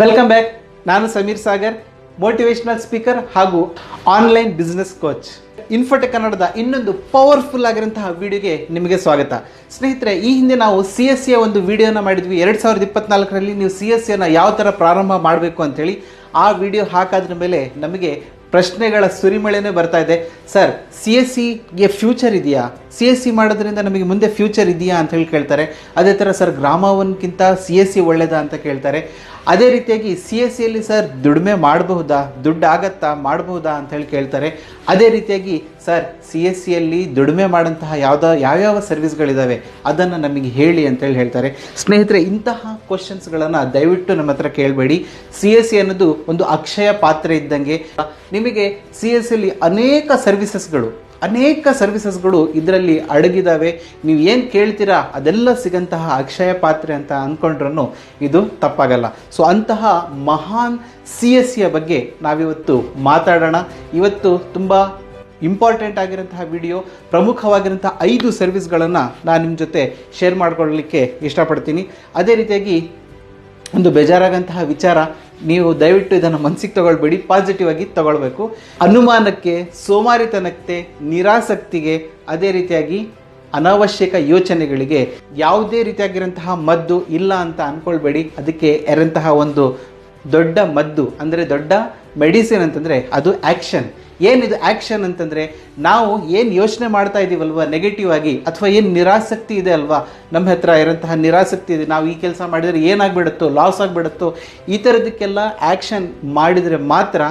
Welcome back ನಾನು Sameer Sagar motivational speaker ಹಾಗೂ online business coach Infotech ಕನ್ನಡದ ಇನ್ನೊಂದು ಪವರ್ಫುಲ್ ಆಗಿರುವಂತಹ ವಿಡಿಯೋಗೆ ನಿಮಗೆ ಸ್ವಾಗತ. ಸ್ನೇಹಿತರೆ, ಈ ಹಿಂದೆ ನಾವು ಸಿ ಎಸ್ ಎ ಒಂದು ವಿಡಿಯೋನ ಮಾಡಿದ್ವಿ. ಎರಡು ಸಾವಿರದ ಇಪ್ಪತ್ನಾಲ್ಕರಲ್ಲಿ ನೀವು ಸಿ ಎಸ್ ಎನ ಯಾವ ಥರ ಪ್ರಾರಂಭ ಮಾಡಬೇಕು ಅಂತೇಳಿ ಆ ವಿಡಿಯೋ ಹಾಕಾದ್ರ ಮೇಲೆ ನಮಗೆ ಪ್ರಶ್ನೆಗಳ ಸುರಿಮಳೆನೇ ಬರ್ತಾ ಇದೆ. ಸರ್ ಸಿ ಎಸ್ ಸಿಗೆ ಫ್ಯೂಚರ್ ಇದೆಯಾ? ಸಿ ಎಸ್ ಸಿ ಮಾಡೋದ್ರಿಂದ ನಮಗೆ ಮುಂದೆ ಫ್ಯೂಚರ್ ಇದೆಯಾ ಅಂತ ಹೇಳಿ ಕೇಳ್ತಾರೆ. ಅದೇ ಥರ ಸರ್ ಗ್ರಾಮವನ್ಗಿಂತ ಸಿ ಎಸ್ ಸಿ ಒಳ್ಳೇದಾ ಅಂತ ಕೇಳ್ತಾರೆ. ಅದೇ ರೀತಿಯಾಗಿ ಸಿ ಎಸ್ ಸಿಯಲ್ಲಿ ಸರ್ ದುಡಿಮೆ ಮಾಡಬಹುದಾ? ದುಡ್ಡು ಆಗತ್ತಾ ಮಾಡಬಹುದಾ ಅಂತ ಹೇಳಿ ಕೇಳ್ತಾರೆ. ಅದೇ ರೀತಿಯಾಗಿ ಸರ್, ಸಿ ಎಸ್ ಸಿಯಲ್ಲಿ ದುಡಿಮೆ ಮಾಡೋಂತಹ ಯಾವುದೋ, ಯಾವ್ಯಾವ ಸರ್ವಿಸ್ಗಳಿದ್ದಾವೆ ಅದನ್ನು ನಮಗೆ ಹೇಳಿ ಅಂತೇಳಿ ಹೇಳ್ತಾರೆ. ಸ್ನೇಹಿತರೆ, ಇಂತಹ ಕ್ವಶನ್ಸ್ಗಳನ್ನು ದಯವಿಟ್ಟು ನಮ್ಮ ಹತ್ರ ಕೇಳಬೇಡಿ. ಸಿ ಎಸ್ ಸಿ ಅನ್ನೋದು ಒಂದು ಅಕ್ಷಯ ಪಾತ್ರೆ ಇದ್ದಂಗೆ. ನಿಮಗೆ ಸಿ ಎಸ್ ಸಿಯಲ್ಲಿ ಅನೇಕ ಸರ್ವಿಸಸ್ಗಳು ಅನೇಕ ಸರ್ವಿಸಸ್ಗಳು ಇದರಲ್ಲಿ ಅಡಗಿದಾವೆ. ನೀವು ಏನು ಕೇಳ್ತೀರಾ? ಅದೆಲ್ಲ ಸಿಗಂತಹ ಅಕ್ಷಯ ಪಾತ್ರೆ ಅಂತ ಅಂದ್ಕೊಂಡ್ರೂ ಇದು ತಪ್ಪಾಗಲ್ಲ. ಸೊ ಅಂತಹ ಮಹಾನ್ ಸಿ ಎಸ್ ಸಿಯ ಬಗ್ಗೆ ನಾವಿವತ್ತು ಮಾತಾಡೋಣ. ಇವತ್ತು ತುಂಬ ಇಂಪಾರ್ಟೆಂಟ್ ಆಗಿರೋಂತಹ ವಿಡಿಯೋ ಪ್ರಮುಖವಾಗಿರೋಂತಹ ಐದು ಸರ್ವಿಸ್ಗಳನ್ನು ನಾನು ನಿಮ್ಮ ಜೊತೆ ಶೇರ್ ಮಾಡ್ಕೊಳ್ಳಲಿಕ್ಕೆ ಇಷ್ಟಪಡ್ತೀನಿ. ಅದೇ ರೀತಿಯಾಗಿ ಒಂದು ಬೇಜಾರಾಗಂತಹ ವಿಚಾರ ನೀವು ದಯವಿಟ್ಟು ಇದನ್ನು ಮನಸ್ಸಿಗೆ ತಗೊಳ್ಬೇಡಿ ಪಾಸಿಟಿವ್ ಆಗಿ ತಗೊಳ್ಬೇಕು. ಅನುಮಾನಕ್ಕೆ, ಸೋಮಾರಿತನಕ್ಕೆ, ನಿರಾಸಕ್ತಿಗೆ ಅದೇ ರೀತಿಯಾಗಿ ಅನಾವಶ್ಯಕ ಯೋಚನೆಗಳಿಗೆ ಯಾವುದೇ ರೀತಿಯಾಗಿರೋಂತಹ ಮದ್ದು ಇಲ್ಲ ಅಂತ ಅಂದ್ಕೊಳ್ಬೇಡಿ ಅದಕ್ಕೆ ಎರಂತಹ ಒಂದು ದೊಡ್ಡ ಮದ್ದು, ಅಂದರೆ ದೊಡ್ಡ ಮೆಡಿಸಿನ್ ಅಂತಂದರೆ ಅದು ಆ್ಯಕ್ಷನ್ ಏನಿದು ಆ್ಯಕ್ಷನ್ ಅಂತಂದರೆ ನಾವು ಏನು ಯೋಚನೆ ಮಾಡ್ತಾ ಇದ್ದೀವಲ್ವ ನೆಗೆಟಿವ್ ಆಗಿ ಅಥವಾ ಏನು ನಿರಾಸಕ್ತಿ ಇದೆ ಅಲ್ವಾ? ನಮ್ಮ ಹತ್ರ ಇರೋಂತಹ ನಿರಾಸಕ್ತಿ ಇದೆ. ನಾವು ಈ ಕೆಲಸ ಮಾಡಿದರೆ ಏನಾಗ್ಬಿಡುತ್ತೋ ಲಾಸ್ ಆಗಿಬಿಡುತ್ತೋ, ಈ ಥರದಕ್ಕೆಲ್ಲ ಆ್ಯಕ್ಷನ್ ಮಾಡಿದರೆ ಮಾತ್ರ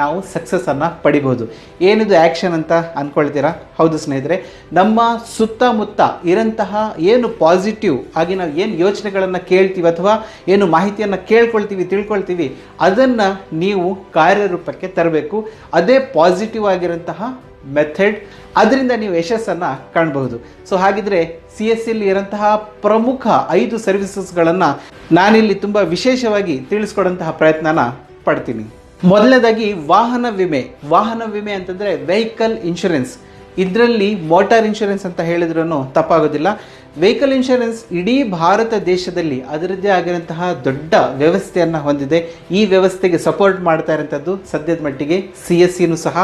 ನಾವು ಸಕ್ಸಸ್ಸನ್ನು ಪಡಿಬೋದು. ಏನಿದು ಆ್ಯಕ್ಷನ್ ಅಂತ ಅಂದ್ಕೊಳ್ತೀರಾ ಹೌದು ಸ್ನೇಹಿತರೆ, ನಮ್ಮ ಸುತ್ತಮುತ್ತ ಇರೋಂತಹ ಏನು ಪಾಸಿಟಿವ್ ಆಗಿ ನಾವು ಏನು ಯೋಚನೆಗಳನ್ನು ಕೇಳ್ತೀವಿ ಅಥವಾ ಏನು ಮಾಹಿತಿಯನ್ನು ಕೇಳ್ಕೊಳ್ತೀವಿ, ತಿಳ್ಕೊಳ್ತೀವಿ, ಅದನ್ನು ನೀವು ಕಾರ್ಯರೂಪಕ್ಕೆ ತರಬೇಕು. ಅದೇ ಪಾಸಿಟಿವ್ ಆಗಿರೋಂತಹ ಮೆಥಡ್ ಅದರಿಂದ ನೀವು ಯಶಸ್ಸನ್ನು ಕಾಣಬಹುದು. ಸೊ ಹಾಗಿದ್ರೆ ಸಿ ಎಸ್ ಸಿಲಿ ಇರೋಂತಹ ಪ್ರಮುಖ ಐದು ಸರ್ವಿಸಸ್ಗಳನ್ನು ನಾನಿಲ್ಲಿ ತುಂಬ ವಿಶೇಷವಾಗಿ ತಿಳಿಸ್ಕೊಡೋಂತಹ ಪ್ರಯತ್ನನ ಪಡ್ತೀನಿ. ಮೊದಲನೇದಾಗಿ ವಾಹನ ವಿಮೆ. ವಾಹನ ವಿಮೆ ಅಂತಂದರೆ ವೆಹಿಕಲ್ ಇನ್ಶೂರೆನ್ಸ್. ಇದರಲ್ಲಿ ಮೋಟಾರ್ ಇನ್ಶೂರೆನ್ಸ್ ಅಂತ ಹೇಳಿದ್ರೂ ತಪ್ಪಾಗೋದಿಲ್ಲ. ವೆಹಿಕಲ್ ಇನ್ಶೂರೆನ್ಸ್ ಇಡೀ ಭಾರತ ದೇಶದಲ್ಲಿ ಅದರದ್ದೇ ಆಗಿರುವಂತಹ ದೊಡ್ಡ ವ್ಯವಸ್ಥೆಯನ್ನು ಹೊಂದಿದೆ. ಈ ವ್ಯವಸ್ಥೆಗೆ ಸಪೋರ್ಟ್ ಮಾಡ್ತಾ ಇರೋಂಥದ್ದು ಸದ್ಯದ ಮಟ್ಟಿಗೆ ಸಿ ಎಸ್ ಸಿನೂ ಸಹ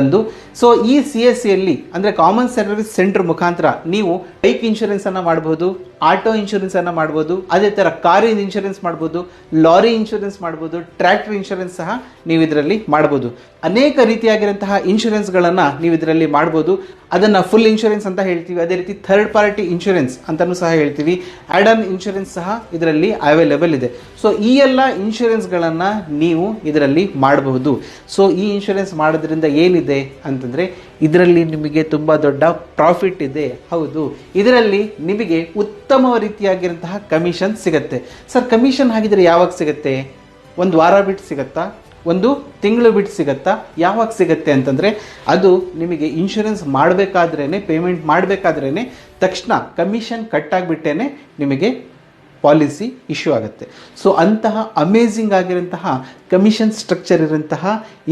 ಒಂದು. ಸೊ ಈ ಸಿ ಎಸ್ ಸಿಯಲ್ಲಿ ಅಂದರೆ ಕಾಮನ್ ಸರ್ವಿಸ್ ಸೆಂಟರ್ ಮುಖಾಂತರ ನೀವು ಬೈಕ್ ಇನ್ಶೂರೆನ್ಸನ್ನು ಮಾಡ್ಬೋದು ಆಟೋ ಇನ್ಶೂರೆನ್ಸನ್ನು ಮಾಡ್ಬೋದು, ಅದೇ ಥರ ಕಾರಿನ ಇನ್ಶೂರೆನ್ಸ್ ಮಾಡ್ಬೋದು, ಲಾರಿ ಇನ್ಶೂರೆನ್ಸ್ ಮಾಡ್ಬೋದು, ಟ್ರ್ಯಾಕ್ಟರ್ ಇನ್ಶೂರೆನ್ಸ್ ಸಹ ನೀವು ಇದರಲ್ಲಿ ಮಾಡ್ಬೋದು. ಅನೇಕ ರೀತಿಯಾಗಿರುವಂತಹ ಇನ್ಶೂರೆನ್ಸ್ಗಳನ್ನು ನೀವು ಇದರಲ್ಲಿ ಮಾಡ್ಬೋದು. ಅದನ್ನು ಫುಲ್ ಇನ್ಶೂರೆನ್ಸ್ ಅಂತ ಹೇಳ್ತೀವಿ. ಅದೇ ರೀತಿ ಥರ್ಡ್ ಪಾರ್ಟಿ ಇನ್ಶೂರೆನ್ಸ್ ಅಂತಲೂ ಸಹ ಹೇಳ್ತೀವಿ. ಆ್ಯಡ್ ಆನ್ ಇನ್ಶೂರೆನ್ಸ್ ಸಹ ಇದರಲ್ಲಿ ಅವೈಲೇಬಲ್ ಇದೆ. ಸೊ ಈ ಎಲ್ಲ ಇನ್ಶೂರೆನ್ಸ್ಗಳನ್ನು ನೀವು ಇದರಲ್ಲಿ ಮಾಡಬಹುದು ಸೊ ಈ ಇನ್ಶೂರೆನ್ಸ್ ಮಾಡೋದ್ರಿಂದ ಏನಿದೆ ಅಂತಂದರೆ, ಇದರಲ್ಲಿ ನಿಮಗೆ ತುಂಬ ದೊಡ್ಡ ಪ್ರಾಫಿಟ್ ಇದೆ. ಹೌದು. ಇದರಲ್ಲಿ ನಿಮಗೆ ಉತ್ತಮ ರೀತಿಯಾಗಿರುವಂತಹ ಕಮಿಷನ್ ಸಿಗುತ್ತೆ. ಸರ್ ಕಮಿಷನ್ ಹಾಗಿದ್ರೆ ಯಾವಾಗ ಸಿಗುತ್ತೆ? ಒಂದು ವಾರ ಬಿಟ್ಟು ಸಿಗುತ್ತಾ? ಒಂದು ತಿಂಗಳು ಬಿಟ್ಟು ಸಿಗುತ್ತಾ? ಯಾವಾಗ ಸಿಗುತ್ತೆ ಅಂತಂದರೆ ಅದು ನಿಮಗೆ ಇನ್ಶೂರೆನ್ಸ್ ಮಾಡಬೇಕಾದ್ರೇ ಪೇಮೆಂಟ್ ಮಾಡಬೇಕಾದ್ರೇ ತಕ್ಷಣ ಕಮಿಷನ್ ಕಟ್ಟಾಗಿಬಿಟ್ಟೇ ನಿಮಗೆ ಪಾಲಿಸಿ ಇಶ್ಯೂ ಆಗುತ್ತೆ. ಸೊ ಅಂತಹ ಅಮೇಝಿಂಗ್ ಆಗಿರೋಂತಹ ಕಮಿಷನ್ ಸ್ಟ್ರಕ್ಚರ್ ಇರೋಂತಹ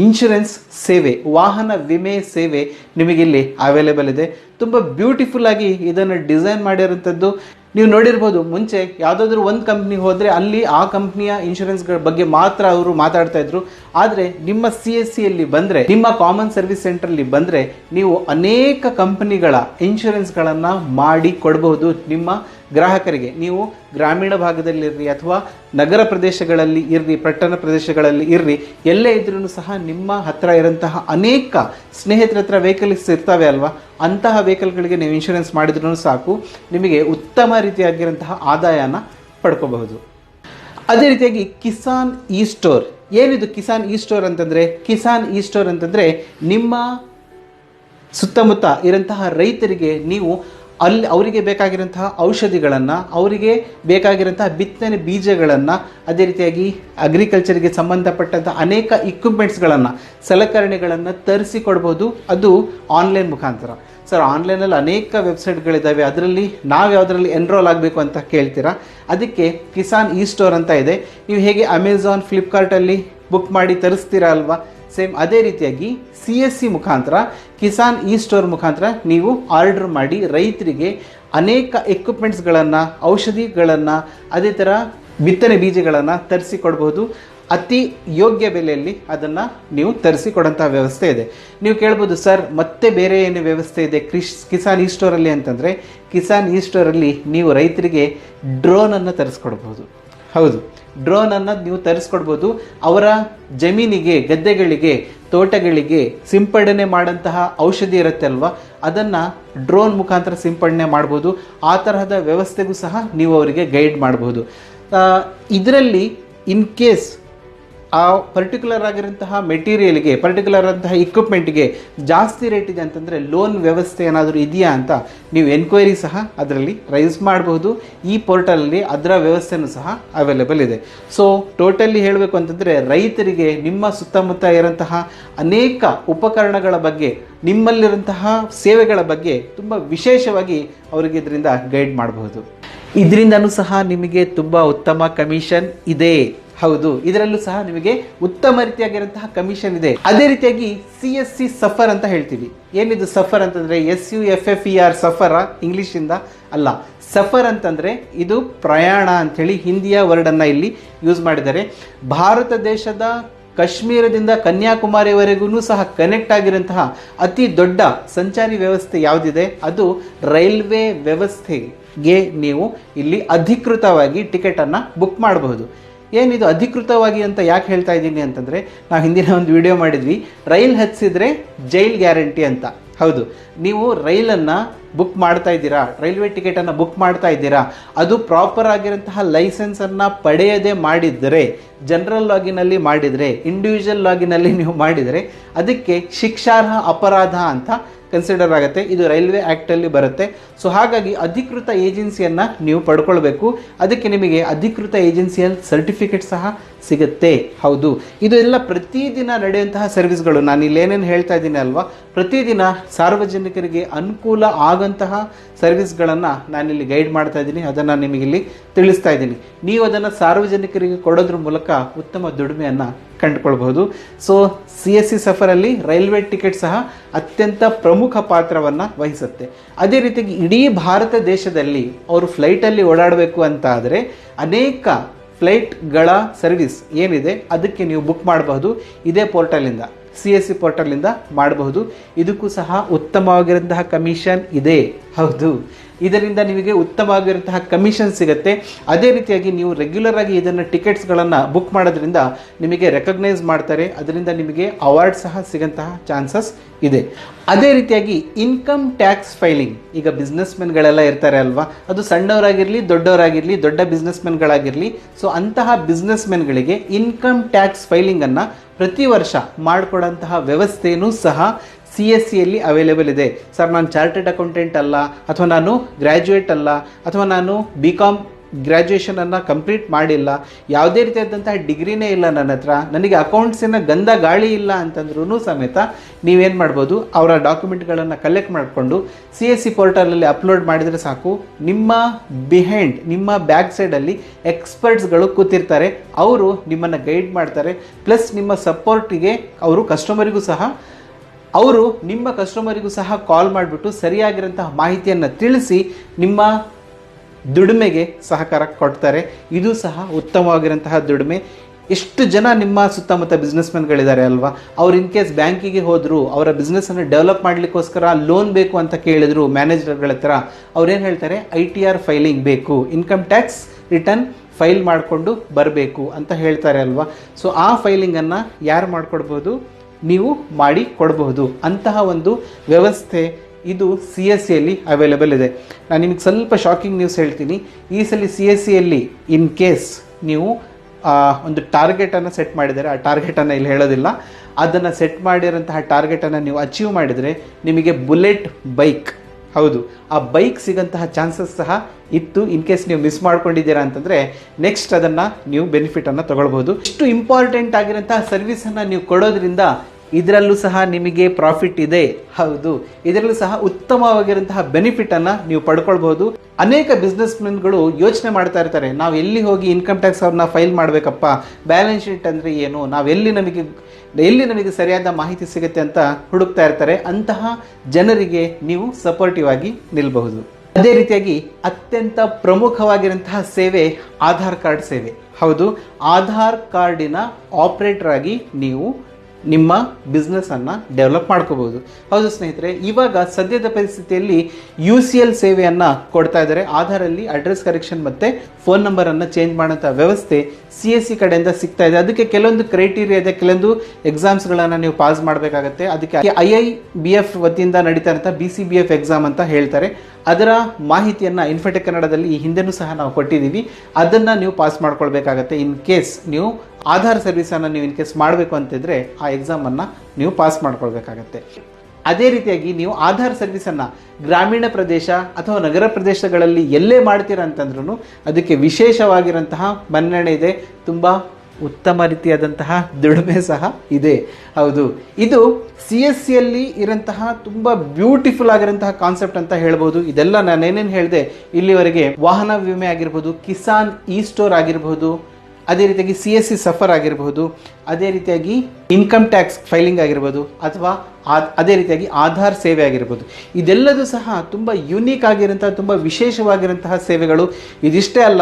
ಇನ್ಶೂರೆನ್ಸ್ ಸೇವೆ, ವಾಹನ ವಿಮೆ ಸೇವೆ ನಿಮಗಿಲ್ಲಿ ಅವೈಲೇಬಲ್ ಇದೆ. ತುಂಬ ಬ್ಯೂಟಿಫುಲ್ ಆಗಿ ಇದನ್ನು ಡಿಸೈನ್ ಮಾಡಿರೋಂಥದ್ದು ನೀವು ನೋಡಿರ್ಬೋದು, ಮುಂಚೆ ಯಾವುದಾದ್ರೂ ಒಂದು ಕಂಪ್ನಿ ಹೋದರೆ ಅಲ್ಲಿ ಆ ಕಂಪ್ನಿಯ ಇನ್ಶೂರೆನ್ಸ್ಗಳ ಬಗ್ಗೆ ಮಾತ್ರ ಅವರು ಮಾತಾಡ್ತಾ ಇದ್ರು. ಆದರೆ ನಿಮ್ಮ ಸಿ ಎಸ್ ಸಿಯಲ್ಲಿ ಬಂದರೆ, ನಿಮ್ಮ ಕಾಮನ್ ಸರ್ವಿಸ್ ಸೆಂಟ್ರಲ್ಲಿ ಬಂದರೆ, ನೀವು ಅನೇಕ ಕಂಪನಿಗಳ ಇನ್ಶೂರೆನ್ಸ್ಗಳನ್ನು ಮಾಡಿ ಕೊಡಬಹುದು. ನಿಮ್ಮ ಗ್ರಾಹಕರಿಗೆ ನೀವು ಗ್ರಾಮೀಣ ಭಾಗದಲ್ಲಿರ್ರಿ ಅಥವಾ ನಗರ ಪ್ರದೇಶಗಳಲ್ಲಿ ಇರ್ರಿ, ಪಟ್ಟಣ ಪ್ರದೇಶಗಳಲ್ಲಿ ಇರ್ರಿ, ಎಲ್ಲೇ ಇದ್ರೂ ಸಹ ನಿಮ್ಮ ಹತ್ರ ಇರಂತಹ ಅನೇಕ ಸ್ನೇಹಿತರ ಹತ್ರ ವೆಹಿಕಲ್ಸ್ ಇರ್ತವೆ ಅಲ್ವಾ? ಅಂತಹ ವೆಹಿಕಲ್ಗಳಿಗೆ ನೀವು ಇನ್ಶೂರೆನ್ಸ್ ಮಾಡಿದ್ರೂ ಸಾಕು. ನಿಮಗೆ ಉತ್ತಮ ರೀತಿಯಾಗಿರೋಂತಹ ಆದಾಯನ ಪಡ್ಕೋಬಹುದು. ಅದೇ ರೀತಿಯಾಗಿ ಕಿಸಾನ್ ಇ ಸ್ಟೋರ್ ಏನಿದು ಕಿಸಾನ್ ಇ ಸ್ಟೋರ್ ಅಂತಂದರೆ? ಕಿಸಾನ್ ಇ ಸ್ಟೋರ್ ಅಂತಂದರೆ ನಿಮ್ಮ ಸುತ್ತಮುತ್ತ ಇರಂತಹ ರೈತರಿಗೆ ನೀವು ಅಲ್ಲಿ ಅವರಿಗೆ ಬೇಕಾಗಿರುವಂತಹ ಔಷಧಿಗಳನ್ನು, ಅವರಿಗೆ ಬೇಕಾಗಿರೋಂತಹ ಬಿತ್ತನೆ ಬೀಜಗಳನ್ನು, ಅದೇ ರೀತಿಯಾಗಿ ಅಗ್ರಿಕಲ್ಚರ್ಗೆ ಸಂಬಂಧಪಟ್ಟಂಥ ಅನೇಕ ಇಕ್ವಿಪ್ಮೆಂಟ್ಸ್ಗಳನ್ನು ಸಲಕರಣೆಗಳನ್ನು ತರಿಸಿ ಕೊಡ್ಬೋದು ಅದು ಆನ್ಲೈನ್ ಮುಖಾಂತರ. ಸರ್ ಆನ್ಲೈನಲ್ಲಿ ಅನೇಕ ವೆಬ್ಸೈಟ್ಗಳಿದ್ದಾವೆ ಅದರಲ್ಲಿ ನಾವು ಯಾವುದರಲ್ಲಿ ಎನ್ರೋಲ್ ಆಗಬೇಕು ಅಂತ ಕೇಳ್ತೀರಾ? ಅದಕ್ಕೆ ಕಿಸಾನ್ ಇ ಸ್ಟೋರ್ ಅಂತ ಇದೆ. ನೀವು ಹೇಗೆ ಅಮೆಝಾನ್ ಫ್ಲಿಪ್ಕಾರ್ಟಲ್ಲಿ ಬುಕ್ ಮಾಡಿ ತರಿಸ್ತೀರಾ ಅಲ್ವಾ? ಸೇಮ್ ಅದೇ ರೀತಿಯಾಗಿ ಸಿ ಎಸ್ ಸಿ ಮುಖಾಂತರ ಕಿಸಾನ್ ಇ ಸ್ಟೋರ್ ಮುಖಾಂತರ ನೀವು ಆರ್ಡರ್ ಮಾಡಿ ರೈತರಿಗೆ ಅನೇಕ ಎಕ್ವಿಪ್ಮೆಂಟ್ಸ್ಗಳನ್ನು ಔಷಧಿಗಳನ್ನು, ಅದೇ ಥರ ಬಿತ್ತನೆ ಬೀಜಗಳನ್ನು ತರಿಸಿ ಅತಿ ಯೋಗ್ಯ ಬೆಲೆಯಲ್ಲಿ ಅದನ್ನು ನೀವು ತರಿಸಿಕೊಡೋಂಥ ವ್ಯವಸ್ಥೆ ಇದೆ. ನೀವು ಕೇಳ್ಬೋದು ಸರ್, ಮತ್ತೆ ಬೇರೆ ಏನು ವ್ಯವಸ್ಥೆ ಇದೆ ಕ್ರಿಶ್ ಕಿಸಾನ್ ಈ ಸ್ಟೋರಲ್ಲಿ ಅಂತಂದರೆ ಕಿಸಾನ್ ಈ ಸ್ಟೋರಲ್ಲಿ ನೀವು ರೈತರಿಗೆ ಡ್ರೋನನ್ನು ತರಿಸ್ಕೊಡ್ಬೋದು ಹೌದು. ಡ್ರೋನ್ ಡ್ರೋನನ್ನು ನೀವು ತರಿಸ್ಕೊಡ್ಬೋದು. ಅವರ ಜಮೀನಿಗೆ, ಗದ್ದೆಗಳಿಗೆ, ತೋಟಗಳಿಗೆ ಸಿಂಪಡಣೆ ಮಾಡೋಂತಹ ಔಷಧಿ ಇರುತ್ತೆ ಅಲ್ವಾ? ಅದನ್ನು ಡ್ರೋನ್ ಮುಖಾಂತರ ಸಿಂಪಡಣೆ ಮಾಡ್ಬೋದು. ಆ ತರಹದ ವ್ಯವಸ್ಥೆಗೂ ಸಹ ನೀವು ಅವರಿಗೆ ಗೈಡ್ ಮಾಡ್ಬೋದು. ಇದರಲ್ಲಿ ಇನ್ ಕೇಸ್ ಆ ಪರ್ಟಿಕ್ಯುಲರ್ ಆಗಿರುವಂತಹ ಮೆಟೀರಿಯಲ್ಗೆ ಪರ್ಟಿಕ್ಯುಲರ್ ಅಂತಹ ಇಕ್ವಿಪ್ಮೆಂಟ್ಗೆ ಜಾಸ್ತಿ ರೇಟ್ ಇದೆ ಅಂತಂದರೆ ಲೋನ್ ವ್ಯವಸ್ಥೆ ಏನಾದರೂ ಇದೆಯಾ ಅಂತ ನೀವು ಎನ್ಕ್ವೈರಿ ಸಹ ಅದರಲ್ಲಿ ರೈಸ್ ಮಾಡಬಹುದು. ಈ ಪೋರ್ಟಲಲ್ಲಿ ಅದರ ವ್ಯವಸ್ಥೆನೂ ಸಹ ಅವೈಲೇಬಲ್ ಇದೆ. ಸೊ ಟೋಟಲಿ ಹೇಳಬೇಕು ಅಂತಂದರೆ ರೈತರಿಗೆ ನಿಮ್ಮ ಸುತ್ತಮುತ್ತ ಇರೋಂತಹ ಅನೇಕ ಉಪಕರಣಗಳ ಬಗ್ಗೆ, ನಿಮ್ಮಲ್ಲಿರುವಂತಹ ಸೇವೆಗಳ ಬಗ್ಗೆ ತುಂಬ ವಿಶೇಷವಾಗಿ ಅವರಿಗೆ ಇದರಿಂದ ಗೈಡ್ ಮಾಡಬಹುದು. ಇದರಿಂದನೂ ಸಹ ನಿಮಗೆ ತುಂಬ ಉತ್ತಮ ಕಮಿಷನ್ ಇದೆ. ಹೌದು, ಇದರಲ್ಲೂ ಸಹ ನಿಮಗೆ ಉತ್ತಮ ರೀತಿಯಾಗಿರುವಂತಹ ಕಮಿಷನ್ ಇದೆ. ಅದೇ ರೀತಿಯಾಗಿ ಸಿ ಎಸ್ ಸಿ ಸಫರ್ ಅಂತ ಹೇಳ್ತೀವಿ. ಏನಿದು ಸಫರ್ ಅಂತಂದ್ರೆ S U F F E R Safar ಇಂಗ್ಲಿಷಿಂದ ಅಲ್ಲ. ಸಫರ್ ಅಂತಂದ್ರೆ ಇದು ಪ್ರಯಾಣ ಅಂತ ಹೇಳಿ ಹಿಂದಿಯ ವರ್ಡನ್ನು ಇಲ್ಲಿ ಯೂಸ್ ಮಾಡಿದ್ದಾರೆ. ಭಾರತ ದೇಶದ ಕಾಶ್ಮೀರದಿಂದ ಕನ್ಯಾಕುಮಾರಿವರೆಗೂ ಸಹ ಕನೆಕ್ಟ್ ಆಗಿರುವಂತಹ ಅತಿ ದೊಡ್ಡ ಸಂಚಾರಿ ವ್ಯವಸ್ಥೆ ಯಾವುದಿದೆ? ಅದು ರೈಲ್ವೆ ವ್ಯವಸ್ಥೆಗೆ ನೀವು ಇಲ್ಲಿ ಅಧಿಕೃತವಾಗಿ ಟಿಕೆಟನ್ನು ಬುಕ್ ಮಾಡಬಹುದು. ಏನಿದು ಅಧಿಕೃತವಾಗಿ ಅಂತ ಯಾಕೆ ಹೇಳ್ತಾ ಇದ್ದೀನಿ ಅಂತಂದರೆ, ನಾವು ಹಿಂದಿನ ಒಂದು ವಿಡಿಯೋ ಮಾಡಿದ್ವಿ. ರೈಲ್ ಹತ್ತಿಸಿದ್ರೆ ಜೈಲ್ ಗ್ಯಾರಂಟಿ ಅಂತ. ಹೌದು. ನೀವು ರೈಲನ್ನು ಬುಕ್ ಮಾಡ್ತಾ ಇದ್ದೀರಾ? ರೈಲ್ವೆ ಟಿಕೆಟನ್ನು ಬುಕ್ ಮಾಡ್ತಾ ಇದ್ದೀರಾ? ಅದು ಪ್ರಾಪರ್ ಆಗಿರೋಂತಹ ಲೈಸೆನ್ಸನ್ನು ಪಡೆಯದೆ ಮಾಡಿದರೆ ಜನರಲ್ ಲಾಗಿನಲ್ಲಿ ಮಾಡಿದರೆ ಇಂಡಿವಿಜುವಲ್ ಲಾಗಿನಲ್ಲಿ ನೀವು ಮಾಡಿದರೆ, ಅದಕ್ಕೆ ಶಿಕ್ಷಾರ್ಹ ಅಪರಾಧ ಅಂತ ಕನ್ಸಿಡರ್ ಆಗುತ್ತೆ. ಇದು ರೈಲ್ವೆ ಆ್ಯಕ್ಟಲ್ಲಿ ಬರುತ್ತೆ. ಸೊ ಹಾಗಾಗಿ ಅಧಿಕೃತ ಏಜೆನ್ಸಿಯನ್ನು ನೀವು ಪಡ್ಕೊಳ್ಬೇಕು. ಅದಕ್ಕೆ ನಿಮಗೆ ಅಧಿಕೃತ ಏಜೆನ್ಸಿಯಲ್ಲಿ ಸರ್ಟಿಫಿಕೇಟ್ ಸಹ ಸಿಗುತ್ತೆ. ಹೌದು. ಇದು ಎಲ್ಲ ಪ್ರತಿದಿನ ನಡೆಯುವಂತಹ ಸರ್ವಿಸ್ಗಳು ನಾನು ಇಲ್ಲಿ ಏನೇನು ಹೇಳ್ತಾ ಇದ್ದೀನಿ ಅಲ್ವಾ? ಪ್ರತಿದಿನ ಸಾರ್ವಜನಿಕರಿಗೆ ಅನುಕೂಲ ಆಗಂತಹ ಸರ್ವಿಸ್ಗಳನ್ನು ನಾನಿಲ್ಲಿ ಗೈಡ್ ಮಾಡ್ತಾ ಇದ್ದೀನಿ. ಅದನ್ನು ನಿಮಗಿಲ್ಲಿ ತಿಳಿಸ್ತಾ ಇದ್ದೀನಿ. ನೀವು ಅದನ್ನು ಸಾರ್ವಜನಿಕರಿಗೆ ಕೊಡೋದ್ರ ಮೂಲಕ ಉತ್ತಮ ದುಡಿಮೆಯನ್ನು ಕಂಡುಕೊಳ್ಬಹುದು. ಸೊ ಸಿ ಎಸ್ ಸಿ ಸಫರಲ್ಲಿ ರೈಲ್ವೆ ಟಿಕೆಟ್ ಸಹ ಅತ್ಯಂತ ಪ್ರಮುಖ ಪಾತ್ರವನ್ನು ವಹಿಸುತ್ತೆ. ಅದೇ ರೀತಿಯಾಗಿ ಇಡೀ ಭಾರತ ದೇಶದಲ್ಲಿ ಅವರು ಫ್ಲೈಟಲ್ಲಿ ಓಡಾಡಬೇಕು ಅಂತ ಆದರೆ ಅನೇಕ ಫ್ಲೈಟ್ಗಳ ಸರ್ವಿಸ್ ಏನಿದೆ ಅದಕ್ಕೆ ನೀವು ಬುಕ್ ಮಾಡಬಹುದು. ಇದೇ ಪೋರ್ಟಲಿಂದ ಸಿ ಎಸ್ ಸಿ ಪೋರ್ಟಲಿಂದ ಮಾಡಬಹುದು. ಇದಕ್ಕೂ ಸಹ ಉತ್ತಮವಾಗಿರುವಂತಹ ಕಮಿಷನ್ ಇದೆ. ಹೌದು. ಇದರಿಂದ ನಿಮಗೆ ಉತ್ತಮವಾಗಿರುವಂತಹ ಕಮಿಷನ್ ಸಿಗುತ್ತೆ. ಅದೇ ರೀತಿಯಾಗಿ ನೀವು ರೆಗ್ಯುಲರ್ ಆಗಿ ಇದನ್ನು ಟಿಕೆಟ್ಸ್ಗಳನ್ನು ಬುಕ್ ಮಾಡೋದ್ರಿಂದ ನಿಮಗೆ ರೆಕಗ್ನೈಸ್ ಮಾಡ್ತಾರೆ. ಅದರಿಂದ ನಿಮಗೆ ಅವಾರ್ಡ್ ಸಹ ಸಿಗಂತಹ ಚಾನ್ಸಸ್ ಇದೆ. ಅದೇ ರೀತಿಯಾಗಿ ಇನ್ಕಮ್ ಟ್ಯಾಕ್ಸ್ ಫೈಲಿಂಗ್ ಈಗ ಬಿಸ್ನೆಸ್ ಮೆನ್ಗಳೆಲ್ಲ ಇರ್ತಾರೆ ಅಲ್ವಾ? ಅದು ಸಣ್ಣವರಾಗಿರಲಿ, ದೊಡ್ಡವರಾಗಿರಲಿ, ದೊಡ್ಡ ಬಿಸ್ನೆಸ್ ಮೆನ್ಗಳಾಗಿರಲಿ ಸೊ ಅಂತಹ ಬಿಸ್ನೆಸ್ ಮೆನ್ಗಳಿಗೆ ಇನ್ಕಮ್ ಟ್ಯಾಕ್ಸ್ ಫೈಲಿಂಗನ್ನು ಪ್ರತಿ ವರ್ಷ ಮಾಡಿಕೊಡೋಂತಹ ವ್ಯವಸ್ಥೆಯೂ ಸಹ ಸಿ ಎಸ್ ಸಿಯಲ್ಲಿ ಅವೈಲೇಬಲ್ ಇದೆ. ಸರ್, ನಾನು ಚಾರ್ಟೆಡ್ ಅಕೌಂಟೆಂಟ್ ಅಲ್ಲ, ಅಥವಾ ನಾನು ಗ್ರ್ಯಾಜುಯೇಟ್ ಅಲ್ಲ, ಅಥವಾ ನಾನು ಬಿ ಕಾಮ್ ಗ್ರ್ಯಾಜುಯೇಷನನ್ನು ಕಂಪ್ಲೀಟ್ ಮಾಡಿಲ್ಲ, ಯಾವುದೇ ರೀತಿಯಾದಂತಹ ಡಿಗ್ರಿನೇ ಇಲ್ಲ ನನ್ನ ಹತ್ರ, ನನಗೆ ಅಕೌಂಟ್ಸಿನ ಗಂಧ ಗಾಳಿ ಇಲ್ಲ ಅಂತಂದ್ರೂ ಸಮೇತ ನೀವೇನು ಮಾಡ್ಬೋದು, ಅವರ ಡಾಕ್ಯುಮೆಂಟ್ಗಳನ್ನು ಕಲೆಕ್ಟ್ ಮಾಡಿಕೊಂಡು ಸಿ ಎಸ್ ಸಿ ಪೋರ್ಟಲಲ್ಲಿ ಅಪ್ಲೋಡ್ ಮಾಡಿದರೆ ಸಾಕು. ನಿಮ್ಮ ಬಿಹೈಂಡ್ ನಿಮ್ಮ ಬ್ಯಾಕ್ ಸೈಡಲ್ಲಿ ಎಕ್ಸ್ಪರ್ಟ್ಸ್ಗಳು ಕೂತಿರ್ತಾರೆ, ಅವರು ನಿಮ್ಮನ್ನು ಗೈಡ್ ಮಾಡ್ತಾರೆ ಪ್ಲಸ್ ನಿಮ್ಮ ಸಪೋರ್ಟಿಗೆ ಅವರು ಕಸ್ಟಮರಿಗೂ ಸಹ ಅವರು ನಿಮ್ಮ ಕಸ್ಟಮರಿಗೂ ಸಹ ಕಾಲ್ ಮಾಡಿಬಿಟ್ಟು ಸರಿಯಾಗಿರೋಂತಹ ಮಾಹಿತಿಯನ್ನು ತಿಳಿಸಿ ನಿಮ್ಮ ದುಡಿಮೆಗೆ ಸಹಕಾರ ಕೊಡ್ತಾರೆ. ಇದು ಸಹ ಉತ್ತಮವಾಗಿರೋಂತಹ ದುಡಿಮೆ. ಎಷ್ಟು ಜನ ನಿಮ್ಮ ಸುತ್ತಮುತ್ತ ಬಿಸ್ನೆಸ್ಮೆನ್ಗಳಿದ್ದಾರೆ ಅಲ್ವಾ? ಅವ್ರು ಇನ್ ಕೇಸ್ ಬ್ಯಾಂಕಿಗೆ ಹೋದರು, ಅವರ ಬಿಸ್ನೆಸ್ಸನ್ನು ಡೆವಲಪ್ ಮಾಡಲಿಕ್ಕೋಸ್ಕರ ಲೋನ್ ಬೇಕು ಅಂತ ಕೇಳಿದ್ರು ಮ್ಯಾನೇಜರ್ಗಳ ಹತ್ರ ಅವ್ರೇನು ಹೇಳ್ತಾರೆ? ಐ ಟಿ ಆರ್ ಫೈಲಿಂಗ್ ಬೇಕು. ಇನ್ಕಮ್ ಟ್ಯಾಕ್ಸ್ ರಿಟರ್ನ್ ಫೈಲ್ ಮಾಡಿಕೊಂಡು ಬರಬೇಕು ಅಂತ ಹೇಳ್ತಾರೆ ಅಲ್ವಾ? ಸೊ ಆ ಫೈಲಿಂಗನ್ನು ಯಾರು ಮಾಡಿಕೊಡ್ಬೋದು? ನೀವು ಮಾಡಿ ಕೊಡಬಹುದು. ಅಂತಹ ಒಂದು ವ್ಯವಸ್ಥೆ ಇದು ಸಿ ಎಸ್ ಸಿಯಲ್ಲಿ ಅವೈಲೇಬಲ್ ಇದೆ. ನಾನು ನಿಮಗೆ ಸ್ವಲ್ಪ ಶಾಕಿಂಗ್ ನ್ಯೂಸ್ ಹೇಳ್ತೀನಿ. ಈ ಸಲ ಸಿ ಎಸ್ ಸಿಯಲ್ಲಿ ಇನ್ ಕೇಸ್ ನೀವು ಒಂದು ಟಾರ್ಗೆಟನ್ನು ಸೆಟ್ ಮಾಡಿದರೆ, ಆ ಟಾರ್ಗೆಟನ್ನು ಇಲ್ಲಿ ಹೇಳೋದಿಲ್ಲ. ಅದನ್ನು ಸೆಟ್ ಮಾಡಿರೋಂತಹ ಟಾರ್ಗೆಟನ್ನು ನೀವು ಅಚೀವ್ ಮಾಡಿದರೆ ನಿಮಗೆ ಬುಲೆಟ್ ಬೈಕ್ ಹೌದು, ಆ ಬೈಕ್ ಸಿಗಂತಹ ಚಾನ್ಸಸ್ ಸಹ ಇತ್ತು. ಇನ್ ಕೇಸ್ ನೀವು ಮಿಸ್ ಮಾಡ್ಕೊಂಡಿದ್ದೀರಾ ಅಂತಂದರೆ ನೆಕ್ಸ್ಟ್ ಅದನ್ನು ನೀವು ಬೆನಿಫಿಟನ್ನು ತಗೊಳ್ಬೋದು ಇಷ್ಟು ಇಂಪಾರ್ಟೆಂಟ್ ಆಗಿರೋಂತಹ ಸರ್ವಿಸನ್ನು ನೀವು ಕೊಡೋದ್ರಿಂದ ಇದರಲ್ಲೂ ಸಹ ನಿಮಗೆ ಪ್ರಾಫಿಟ್ ಇದೆ. ಹೌದು, ಇದರಲ್ಲೂ ಸಹ ಉತ್ತಮವಾಗಿರುವಂತಹ ಬೆನಿಫಿಟ್ ಅನ್ನ ನೀವು ಪಡ್ಕೊಳ್ಬಹುದು. ಅನೇಕ ಬಿಸ್ನೆಸ್ ಮೆನ್ಗಳು ಯೋಚನೆ ಮಾಡ್ತಾ ಇರ್ತಾರೆ, ನಾವು ಎಲ್ಲಿ ಹೋಗಿ ಇನ್ಕಮ್ ಟ್ಯಾಕ್ಸ್ ಅವ್ರನ್ನ ಫೈಲ್ ಮಾಡಬೇಕಪ್ಪ? ಬ್ಯಾಲೆನ್ಸ್ ಶೀಟ್ ಅಂದ್ರೆ ಏನು? ನಾವೆಲ್ಲಿ ನಮಗೆ ಎಲ್ಲಿ ನನಗೆ ಸರಿಯಾದ ಮಾಹಿತಿ ಸಿಗುತ್ತೆ ಅಂತ ಹುಡುಕ್ತಾ ಇರ್ತಾರೆ, ಅಂತಹ ಜನರಿಗೆ ನೀವು ಸಪೋರ್ಟಿವ್ ಆಗಿ ನಿಲ್ಲಬಹುದು ಅದೇ ರೀತಿಯಾಗಿ ಅತ್ಯಂತ ಪ್ರಮುಖವಾಗಿರುವಂತಹ ಸೇವೆ ಆಧಾರ್ ಕಾರ್ಡ್ ಸೇವೆ. ಹೌದು, ಆಧಾರ್ ಕಾರ್ಡಿನ ಆಪರೇಟರ್ ಆಗಿ ನೀವು ನಿಮ್ಮ ಬಿಸ್ನೆಸ್ಸನ್ನು ಡೆವಲಪ್ ಮಾಡ್ಕೋಬೋದು ಹೌದು ಸ್ನೇಹಿತರೆ, ಇವಾಗ ಸದ್ಯದ ಪರಿಸ್ಥಿತಿಯಲ್ಲಿ ಯು ಸಿ ಎಲ್ ಸೇವೆಯನ್ನು ಕೊಡ್ತಾ ಇದ್ದಾರೆ. ಆಧಾರಲ್ಲಿ ಅಡ್ರೆಸ್ ಕರೆಕ್ಷನ್ ಮತ್ತೆ ಫೋನ್ ನಂಬರನ್ನು ಚೇಂಜ್ ಮಾಡೋಂಥ ವ್ಯವಸ್ಥೆ ಸಿ ಎಸ್ ಸಿ ಕಡೆಯಿಂದ ಸಿಗ್ತಾ ಇದೆ. ಅದಕ್ಕೆ ಕೆಲವೊಂದು ಕ್ರೈಟೀರಿಯಾ ಇದೆ. ಕೆಲವೊಂದು ಎಕ್ಸಾಮ್ಸ್ ಗಳನ್ನ ನೀವು ಪಾಸ್ ಮಾಡಬೇಕಾಗತ್ತೆ. ಅದಕ್ಕೆ ಐ ಐ ಬಿ ಎಫ್ ವತಿಯಿಂದ ನಡೀತಾ ಇರೋಂಥ B C B F exam ಅಂತ ಹೇಳ್ತಾರೆ. ಅದರ ಮಾಹಿತಿಯನ್ನ ಇನ್ಫೋಟೆಕ್ ಕನ್ನಡದಲ್ಲಿ ಈ ಹಿಂದೆನೂ ಸಹ ನಾವು ಕೊಟ್ಟಿದ್ದೀವಿ. ಅದನ್ನ ನೀವು ಪಾಸ್ ಮಾಡ್ಕೊಳ್ಬೇಕಾಗತ್ತೆ. ಇನ್ ಕೇಸ್ ನೀವು ಆಧಾರ್ ಸರ್ವಿಸನ್ನು ನೀವು ಇನ್ ಕೇಸ್ ಮಾಡಬೇಕು ಅಂತಿದ್ರೆ ಆ ಎಕ್ಸಾಮನ್ನು ನೀವು ಪಾಸ್ ಮಾಡ್ಕೊಳ್ಬೇಕಾಗತ್ತೆ. ಅದೇ ರೀತಿಯಾಗಿ ನೀವು ಆಧಾರ್ ಸರ್ವಿಸನ್ನು ಗ್ರಾಮೀಣ ಪ್ರದೇಶ ಅಥವಾ ನಗರ ಪ್ರದೇಶಗಳಲ್ಲಿ ಎಲ್ಲೇ ಮಾಡ್ತೀರಾ ಅಂತಂದ್ರೂ ಅದಕ್ಕೆ ವಿಶೇಷವಾಗಿರೋಂತಹ ಮನ್ನಣೆ ಇದೆ. ತುಂಬ ಉತ್ತಮ ರೀತಿಯಾದಂತಹ ದುಡಿಮೆ ಸಹ ಇದೆ. ಹೌದು. ಇದು ಸಿ ಎಸ್ ಸಿಯಲ್ಲಿ ಇರೋಂತಹ ತುಂಬ ಬ್ಯೂಟಿಫುಲ್ ಆಗಿರೋಂತಹ ಕಾನ್ಸೆಪ್ಟ್ ಅಂತ ಹೇಳ್ಬೋದು. ಇದೆಲ್ಲ ನಾನು ಏನೇನು ಹೇಳಿದೆ? ಇಲ್ಲಿವರೆಗೆ ವಾಹನ ವಿಮೆ ಆಗಿರ್ಬೋದು, ಕಿಸಾನ್ ಇ ಸ್ಟೋರ್ ಆಗಿರ್ಬೋದು ಅದೇ ರೀತಿಯಾಗಿ ಸಿ ಎಸ್ ಸಿ ಸಫರ್ ಆಗಿರಬಹುದು, ಅದೇ ರೀತಿಯಾಗಿ ಇನ್ಕಮ್ ಟ್ಯಾಕ್ಸ್ ಫೈಲಿಂಗ್ ಆಗಿರ್ಬೋದು ಅಥವಾ ಅದೇ ರೀತಿಯಾಗಿ ಆಧಾರ್ ಸೇವೆ ಆಗಿರ್ಬೋದು ಇದೆಲ್ಲದೂ ಸಹ ತುಂಬ ಯುನೀಕ್ ಆಗಿರೋಂತಹ ತುಂಬ ವಿಶೇಷವಾಗಿರುವಂತಹ ಸೇವೆಗಳು. ಇದಿಷ್ಟೇ ಅಲ್ಲ,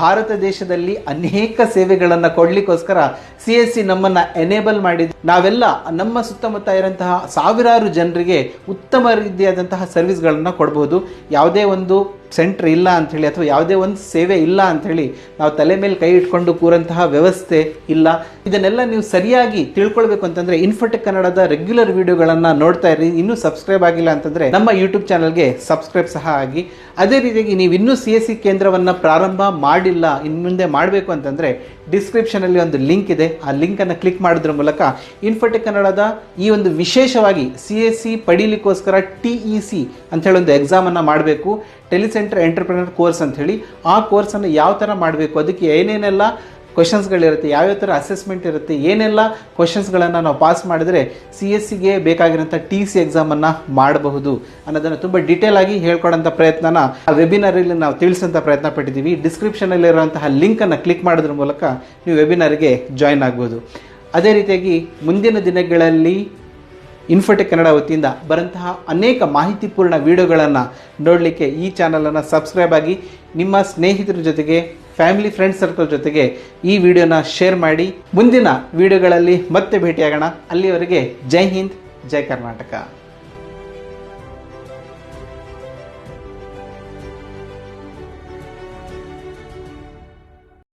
ಭಾರತ ದೇಶದಲ್ಲಿ ಅನೇಕ ಸೇವೆಗಳನ್ನು ಕೊಡ್ಲಿಕ್ಕೋಸ್ಕರ ಸಿ ಎಸ್ ಸಿ ನಮ್ಮನ್ನ ಎನೇಬಲ್ ಮಾಡಿದ. ನಾವೆಲ್ಲ ನಮ್ಮ ಸುತ್ತಮುತ್ತ ಇರೋಂತಹ ಸಾವಿರಾರು ಜನರಿಗೆ ಉತ್ತಮ ರೀತಿಯಾದಂತಹ ಸರ್ವಿಸ್ಗಳನ್ನು ಕೊಡಬಹುದು. ಯಾವುದೇ ಒಂದು ಸೆಂಟರ್ ಇಲ್ಲ ಅಂಥೇಳಿ ಅಥವಾ ಯಾವುದೇ ಒಂದು ಸೇವೆ ಇಲ್ಲ ಅಂಥೇಳಿ ನಾವು ತಲೆ ಮೇಲೆ ಕೈ ಇಟ್ಕೊಂಡು ಕೂರಂತಹ ವ್ಯವಸ್ಥೆ ಇಲ್ಲ. ಇದನ್ನೆಲ್ಲ ನೀವು ಸರಿಯಾಗಿ ತಿಳ್ಕೊಳ್ಬೇಕು ಅಂತಂದರೆ ಇನ್ಫೋಟೆಕ್ ಕನ್ನಡದ ರೆಗ್ಯುಲರ್ ವಿಡಿಯೋಗಳನ್ನು ನೋಡ್ತಾ ಇರಿ. ಇನ್ನೂ ಸಬ್ಸ್ಕ್ರೈಬ್ ಆಗಿಲ್ಲ ಅಂತಂದರೆ ನಮ್ಮ ಯೂಟ್ಯೂಬ್ ಚಾನಲ್ಗೆ ಸಬ್ಸ್ಕ್ರೈಬ್ ಸಹ ಆಗಿ. ಅದೇ ರೀತಿಯಾಗಿ ನೀವು ಇನ್ನೂ ಸಿ ಎಸ್ ಸಿ ಕೇಂದ್ರವನ್ನು ಪ್ರಾರಂಭ ಮಾಡಿಲ್ಲ ಇನ್ನು ಮುಂದೆ ಮಾಡಬೇಕು ಅಂತಂದರೆ ಡಿಸ್ಕ್ರಿಪ್ಷನಲ್ಲಿ ಒಂದು ಲಿಂಕ್ ಇದೆ. ಆ ಲಿಂಕನ್ನು ಕ್ಲಿಕ್ ಮಾಡೋದ್ರ ಮೂಲಕ ಇನ್ಫೋಟೆಕ್ ಕನ್ನಡದ ಈ ಒಂದು ವಿಶೇಷವಾಗಿ ಸಿ ಎಸ್ ಸಿ ಪಡೀಲಿಕ್ಕೋಸ್ಕರ ಟಿ ಇ ಸಿ ಅಂಥೇಳಿ ಒಂದು ಎಕ್ಸಾಮನ್ನು ಮಾಡಬೇಕು. ಟೆಲಿಸೆಂಟರ್ ಎಂಟರ್ಪ್ರಿನರ್ ಕೋರ್ಸ್ ಅಂತ ಹೇಳಿ ಆ ಕೋರ್ಸನ್ನು ಯಾವ ಥರ ಮಾಡಬೇಕು, ಅದಕ್ಕೆ ಏನೇನೆಲ್ಲ ಕ್ವಶನ್ಸ್ಗಳಿರುತ್ತೆ ಯಾವ್ಯಾವ ಥರ ಅಸೆಸ್ಮೆಂಟ್ ಇರುತ್ತೆ, ಏನೆಲ್ಲ ಕ್ವಶನ್ಸ್ಗಳನ್ನು ನಾವು ಪಾಸ್ ಮಾಡಿದರೆ ಸಿ ಎಸ್ ಸಿಗೆ ಬೇಕಾಗಿರೋಂಥ ಟಿ ಸಿ ಎಕ್ಸಾಮನ್ನು ಮಾಡಬಹುದು ಅನ್ನೋದನ್ನು ತುಂಬ ಡೀಟೇಲ್ ಆಗಿ ಹೇಳ್ಕೊಡೋಂಥ ಪ್ರಯತ್ನನ ಆ ವೆಬಿನಾರಲ್ಲಿ ನಾವು ತಿಳಿಸೋಂಥ ಪ್ರಯತ್ನ ಪಟ್ಟಿದ್ದೀವಿ. ಡಿಸ್ಕ್ರಿಪ್ಷನಲ್ಲಿರುವಂತಹ ಲಿಂಕನ್ನು ಕ್ಲಿಕ್ ಮಾಡೋದ್ರ ಮೂಲಕ ನೀವು ವೆಬಿನಾರ್ಗೆ ಜಾಯ್ನ್ ಆಗ್ಬೋದು. ಅದೇ ರೀತಿಯಾಗಿ ಮುಂದಿನ ದಿನಗಳಲ್ಲಿ ಇನ್ಫೋಟೆಕ್ ಕನ್ನಡ ವತಿಯಿಂದ ಬರಂತಹ ಅನೇಕ ಮಾಹಿತಿಪೂರ್ಣ ವಿಡಿಯೋಗಳನ್ನು ನೋಡಲಿಕ್ಕೆ ಈ ಚಾನಲನ್ನು ಸಬ್ಸ್ಕ್ರೈಬ್ ಆಗಿ ನಿಮ್ಮ ಸ್ನೇಹಿತರ ಜೊತೆಗೆ ಫ್ಯಾಮಿಲಿ ಫ್ರೆಂಡ್ ಸರ್ಕಲ್ ಜೊತೆಗೆ ಈ ವಿಡಿಯೋನ ಶೇರ್ ಮಾಡಿ. ಮುಂದಿನ ವಿಡಿಯೋಗಳಲ್ಲಿ ಮತ್ತೆ ಭೇಟಿಯಾಗೋಣ. ಅಲ್ಲಿವರೆಗೆ ಜೈ ಹಿಂದ್, ಜೈ ಕರ್ನಾಟಕ.